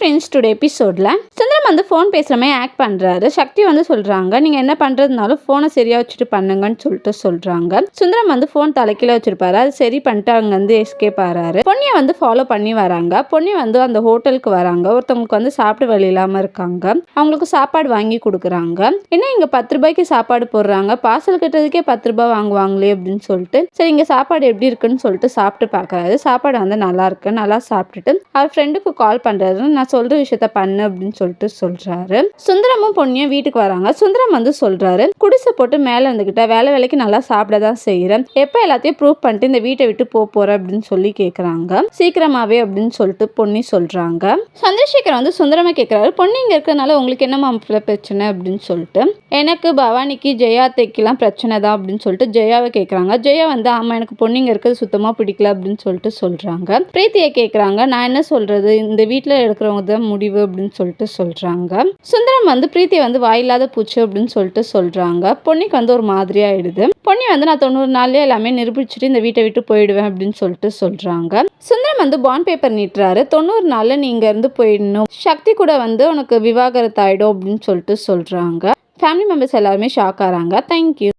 Friends today எபிசோடில் சுந்தர விக்ரம் வந்து phone பேசுகிற மாதிரி ஆக்ட் பண்ணுறாரு சக்தி வந்து சொல்கிறாங்க நீங்கள் என்ன பண்ணுறதுனாலும் ஃபோனை சரியாக வச்சுட்டு பண்ணுங்கன்னு சொல்லிட்டு சொல்கிறாங்க சுந்தரம் வந்து ஃபோன் தலைக்கீழ வச்சுருப்பாரு. அது சரி பண்ணிட்டு அவங்க வந்து எஸ்கேப் ஆகிறாரு பொன்னியை வந்து ஃபாலோ பண்ணி வராங்க. பொன்னி வந்து அந்த ஹோட்டலுக்கு வராங்க. ஒருத்தவங்களுக்கு வந்து சாப்பிட வழி இல்லாமல் இருக்காங்க. அவங்களுக்கு சாப்பாடு வாங்கி கொடுக்குறாங்க. என்ன இங்கே பத்து ரூபாய்க்கு சாப்பாடு போடுறாங்க? பார்சல் கட்டுறதுக்கே பத்து ரூபாய் வாங்குவாங்களே அப்படின்னு சொல்லிட்டு சரி இங்கே சாப்பாடு எப்படி இருக்குன்னு சொல்லிட்டு சாப்பிட்டு பார்க்குறாரு சாப்பாடு வந்து நல்லா இருக்கு. நல்லா சாப்பிட்டுட்டு அவர் ஃப்ரெண்டுக்கு கால் பண்ணுறாரு நான் சொல்கிற விஷயத்த பண்ணு அப்படின்னு சொல்லிட்டு சொல்கிறாரு சுந்தரமும் பொண்ணியும் வீட்டுக்கு வராங்க. சுந்தரம் வந்து சொல்கிறாரு குடிசை போட்டு மேலே வந்துக்கிட்ட வேலை வேலைக்கு நல்லா சாப்பிட தான் செய்கிறேன் எப்போ எல்லாத்தையும் ப்ரூவ் பண்ணிட்டு இந்த வீட்டை விட்டு போக போகிற அப்படின்னு சொல்லி கேட்குறாங்க சீக்கிரமாவே அப்படின்னு சொல்லிட்டு பொன்னி சொல்கிறாங்க சந்திரசேகர் வந்து சுந்தரமாக கேட்குறாரு பொண்ணு இங்கே இருக்கிறதுனால உங்களுக்கு என்ன மாப்பிள்ள பிரச்சனை? அப்படின்னு சொல்லிட்டு எனக்கு பவானிக்கு ஜெயா அத்தைக்கெல்லாம் பிரச்சனை தான் அப்படின்னு சொல்லிட்டு ஜெயாவை கேட்குறாங்க ஜெயா வந்து ஆமாம் எனக்கு பொண்ணுங்க இருக்கிறது சுத்தமாக பிடிக்கல அப்படின்னு சொல்லிட்டு சொல்கிறாங்க பிரீத்தியை கேட்குறாங்க நான் என்ன சொல்கிறது இந்த வீட்டில் இருக்கிறவங்க தான் முடிவு அப்படின்னு சொல்லிட்டு சொல்கிறாங்க சுந்தரம் வந்து பிரீத்தியை வந்து வாயில்லாத பூச்சி அப்படின்னு சொல்லிட்டு சொல்கிறாங்க பொன்னிக்கு வந்து ஒரு மாதிரி ஆயிடுது. பொன்னி வந்து நான் தொண்ணூறு நாள்லயே எல்லாமே நிரூபிச்சுட்டு இந்த வீட்டை விட்டு போயிடுவேன் அப்படின்னு சொல்லிட்டு சொல்கிறாங்க சுந்தரம் வந்து பாண்ட் பேப்பர் நீட்டுறாரு. தொண்ணூறு நாளில் நீங்கள் இருந்து போயிடணும். சக்தி கூட வந்து உனக்கு விவாகரத்து ஆகிடும் அப்படின்னு சொல்லிட்டு சொல்கிறாங்க ஃபேமிலி மெம்பர்ஸ் எல்லாருமே ஷாக் ஆகிறாங்க தேங்க்யூ